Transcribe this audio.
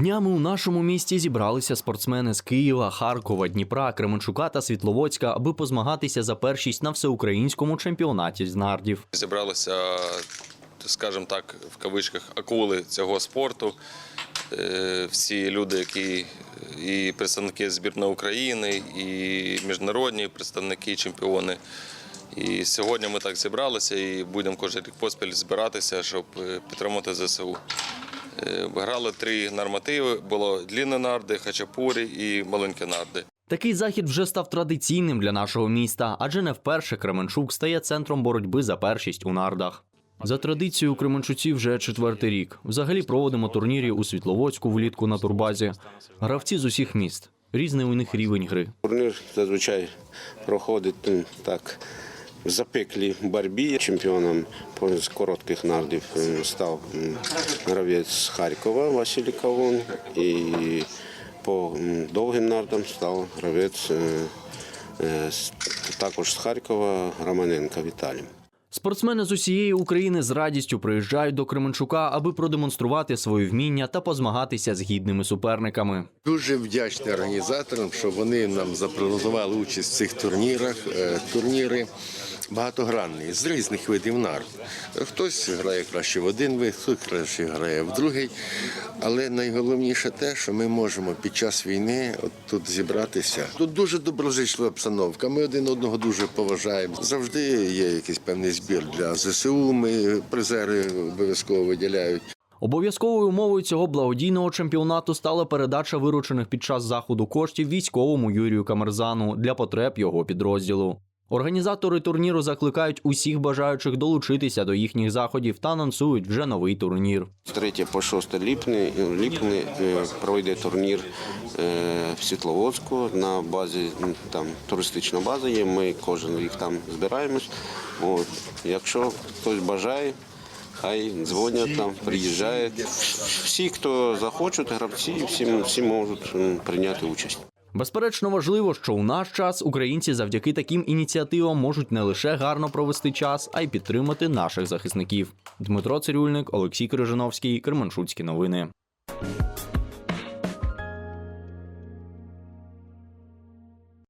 Днями у нашому місті зібралися спортсмени з Києва, Харкова, Дніпра, Кременчука та Світловодська, аби позмагатися за першість на всеукраїнському чемпіонаті з нардів. Зібралися, скажімо так, в кавичках акули цього спорту. Е, Всі люди, які і представники збірної України, і міжнародні представники, чемпіони. І сьогодні ми так зібралися і будемо кожен рік поспіль збиратися, щоб е, підтримати ЗСУ. Е, Грали три нормативи: було длінні нарди, хачапурі і маленькі нарди. Такий захід вже став традиційним для нашого міста, адже не вперше Кременчук стає центром боротьби за першість у нардах. За традицією Кременчуці вже четвертий рік. Взагалі проводимо турніри у Світловодську влітку на турбазі. Гравці з усіх міст. Різний у них рівень гри. Турнір зазвичай проходить так. Запеклій боротьбі чемпіоном з коротких нардів став гравець з Харкова Василій Кавун. І по довгим нардам став гравець е, е, також з Харкова Романенко Віталій. Спортсмени з усієї України з радістю приїжджають до Кременчука, аби продемонструвати свої вміння та позмагатися з гідними суперниками. Дуже вдячний організаторам, що вони нам запрогнозували участь в цих турнірах. Е, Турніри багатогранні з різних видів нар. Хтось грає краще в один вид, хтось краще грає в другий. Але найголовніше те, що ми можемо під час війни от тут зібратися. Тут дуже доброзичлива обстановка. Ми один одного дуже поважаємо. Завжди є якийсь певний збір для ЗСУ. Ми призери обов'язково виділяють. Обов'язковою умовою цього благодійного чемпіонату стала передача виручених під час заходу коштів військовому Юрію Камерзану для потреб його підрозділу. Організатори турніру закликають усіх бажаючих долучитися до їхніх заходів та анонсують вже новий турнір. З 3 по 6 липня, липня пройде турнір е, в Світловодську на базі, там туристична база є, ми кожен рік там збираємось. От. Якщо хтось бажає, хай дзвонять там, приїжджають. Всі, хто захочуть, гравці, всі, всі можуть прийняти участь. Безперечно, важливо, що у наш час українці завдяки таким ініціативам можуть не лише гарно провести час, а й підтримати наших захисників. Дмитро Цирюльник, Олексій Крижановський, Кременшуцькі новини.